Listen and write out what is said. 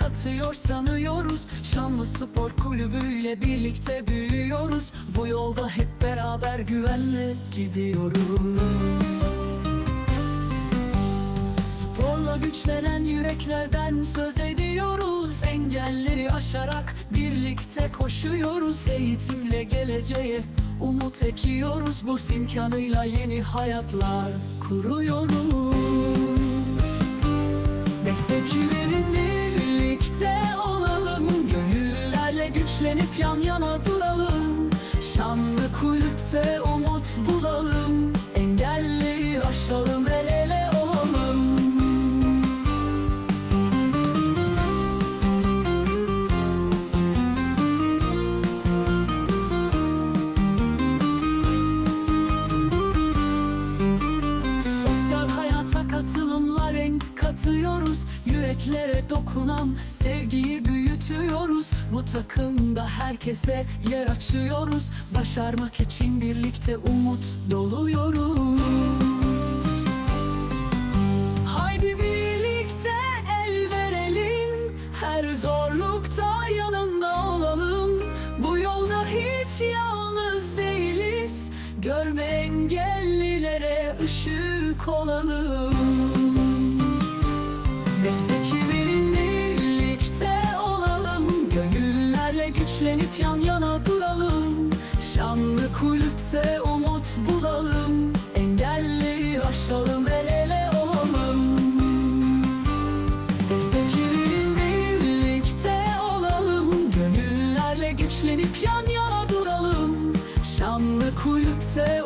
yatıyor sanıyoruz. Şanlı Spor Kulübü'yle birlikte büyüyoruz. Bu yolda hep beraber güvenle gidiyoruz. Sporla güçlenen yüreklerden söz ediyoruz. Engelleri aşarak birlikte koşuyoruz. Eğitimle geleceğe umut ekiyoruz. Bu imkanıyla yeni hayatlar kuruyoruz. Destek güçlenip yan yana duralım katıyoruz Yüreklere dokunan sevgiyi büyütüyoruz. Bu takımda herkese yer açıyoruz. Başarmak için birlikte umut doluyoruz. Haydi birlikte el verelim. Her zorlukta yanında olalım. Bu yolda hiç yalnız değiliz. Görme engellilere ışık olalım güçlenip yan yana duralım. Şanlı kulüpte umut bulalım. Engelleri aşalım el ele olalım. Destek verin birlikte olalım. Gönüllerle güçlenip yan yana duralım. Şanlı kulüpte